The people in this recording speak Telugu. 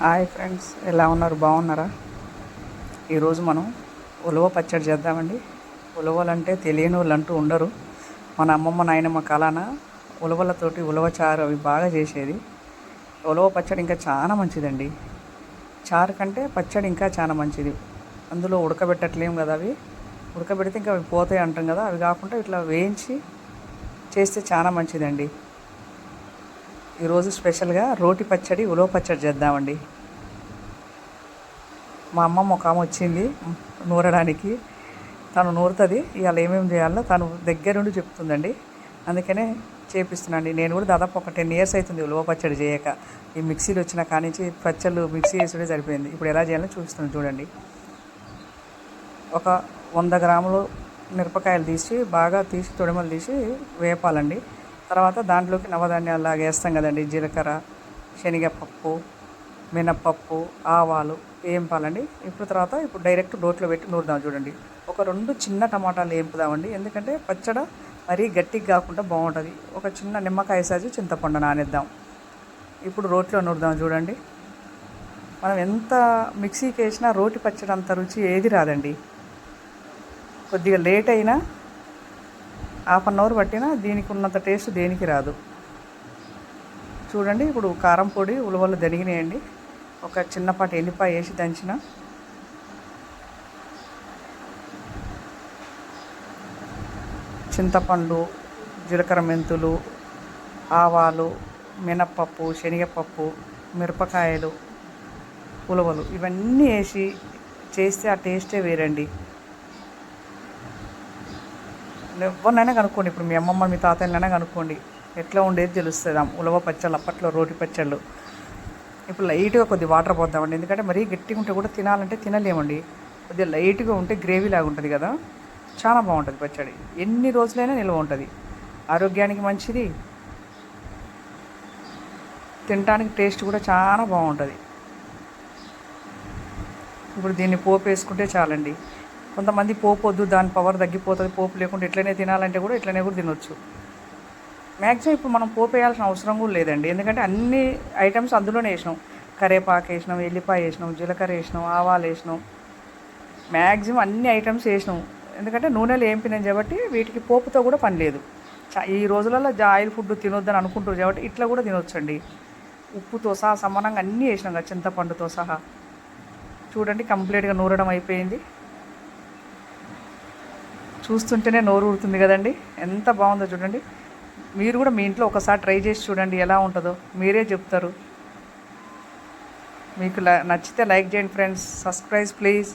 హాయ్ ఫ్రెండ్స్ ఎలా ఉన్నారు? బాగున్నారా? ఈరోజు మనం ఉలవ పచ్చడి చేద్దామండి. ఉలవలంటే తెలియని వాళ్ళు అంటూ ఉండరు. మన అమ్మమ్మ నాయనమ్మ కాలాన ఉలవలతోటి ఉలవ చారు అవి బాగా చేసేది. ఉలవ పచ్చడి ఇంకా చాలా మంచిదండి. చారు కంటే పచ్చడి ఇంకా చాలా మంచిది. అందులో ఉడకబెట్టట్లేం కదా అవి? ఉడకబెడితే ఇంకా అవి పోతాయి అంటాం కదా? అవి కాకుండా ఇట్లా వేయించి చేస్తే చాలా మంచిదండి. ఈరోజు స్పెషల్గా రోటి పచ్చడి ఉలవ పచ్చడి చేద్దామండి. మా అమ్మమ్మ ఒక ఆమె వచ్చింది నూరడానికి. తను నూరుతుంది ఇవాళ ఏమేమి చేయాలో తను దగ్గరుండి చెప్తుందండి. అందుకనే చేపిస్తున్నాండి నేను కూడా దాదాపు ఒక టెన్ ఇయర్స్ అవుతుంది ఉలవ పచ్చడి చేయక. ఈ మిక్సీలు వచ్చిన కానించి పచ్చళ్ళు మిక్సీ వేసుడే సరిపోయింది. ఇప్పుడు ఎలా చేయాలో చూపిస్తున్నాను చూడండి. ఒక వంద గ్రాములు మిరపకాయలు తీసి బాగా తీసి తొడిమలు తీసి వేపాలండి. తర్వాత దాంట్లోకి నవధాన్యాలు లాగా వేస్తాం కదండి. జీలకర్ర శనగపప్పు మినప్పప్పు ఆవాలు వేంపాలండి ఇప్పుడు తర్వాత ఇప్పుడు డైరెక్ట్ రోట్లో పెట్టి నూరుదాం చూడండి. ఒక రెండు చిన్న టమాటాలు వేపుదామండి. ఎందుకంటే పచ్చడి మరీ గట్టిగా కాకుండా బాగుంటుంది. ఒక చిన్న నిమ్మకాయ సైజు చింతపండు నానేద్దాం. ఇప్పుడు రోట్లో నూరుదాం చూడండి. మనం ఎంత మిక్సీకి వేసినా రోటి పచ్చడి అంత రుచి ఏది రాదండి. కొద్దిగా లేట్ అయినా హాఫ్ అన్ అవర్ పట్టినా దీనికి ఉన్నంత టేస్ట్ దేనికి రాదు. చూడండి ఇప్పుడు కారం పొడి ఉలవలు దనిగినాయండి. ఒక చిన్నపాటి ఎల్లిపాయ వేసి దంచిన. చింతపండు జీలకర్ర మెంతులు ఆవాలు మినప్పప్పు శనగపప్పు మిరపకాయలు ఉలవలు ఇవన్నీ వేసి చేస్తే ఆ టేస్టే వేరండి. ఎవరినైనా కనుక్కోండి. ఇప్పుడు మీ అమ్మమ్మ మీ తాతయ్యనైనా కనుక్కోండి. ఎట్లా ఉండేది తెలుస్తుంది? ఉలవ పచ్చళ్ళు అప్పట్లో రోటి పచ్చళ్ళు. ఇప్పుడు లైట్గా కొద్ది వాటర్ పోద్దామండి. ఎందుకంటే మరీ గట్టిగా ఉంటే కూడా తినాలంటే తినలేమండి. కొద్దిగా లైట్గా ఉంటే గ్రేవీ లాగా ఉంటుంది కదా. చాలా బాగుంటుంది పచ్చడి. ఎన్ని రోజులైనా నిల్వ ఉంటుంది. ఆరోగ్యానికి మంచిది. తినడానికి టేస్ట్ కూడా చాలా బాగుంటుంది. ఇప్పుడు దీన్ని పోపు వేసుకుంటే చాలండి. కొంతమంది పోపు వద్దు దాని పవర్ తగ్గిపోతుంది పోపు లేకుండా ఇట్లనే తినాలంటే కూడా ఇట్లనే కూడా తినొచ్చు. మ్యాక్సిమం ఇప్పుడు మనం పోపు వేయాల్సిన అవసరం కూడా లేదండి. ఎందుకంటే అన్ని ఐటమ్స్ అందులోనే వేసినాం. కరేపాకు వేసినాం ఎల్లిపాయ వేసినాం జీలకర్ర వేసినాం ఆవాలు వేసినాం. మ్యాక్సిమం అన్ని ఐటమ్స్ వేసినాం. ఎందుకంటే నూనెలు ఏంపినాం కాబట్టి వీటికి పోపుతో కూడా పని లేదు. చా ఈ రోజులలో ఆయిల్ ఫుడ్ తినొద్దని అనుకుంటారు కాబట్టి ఇట్లా కూడా తినొచ్చండి. ఉప్పుతో సహా సమానంగా అన్నీ వేసినాం కదా చింతపండుతో సహా. చూడండి కంప్లీట్గా నూరడం అయిపోయింది. చూస్తుంటేనే నోరు ఊరుతుంది కదండి. ఎంత బాగుందో చూడండి. మీరు కూడా మీ ఇంట్లో ఒకసారి ట్రై చేసి చూడండి ఎలా ఉంటుందో. మీరే చెప్తారు. మీకు నచ్చితే లైక్ చేయండి ఫ్రెండ్స్. Subscribe please.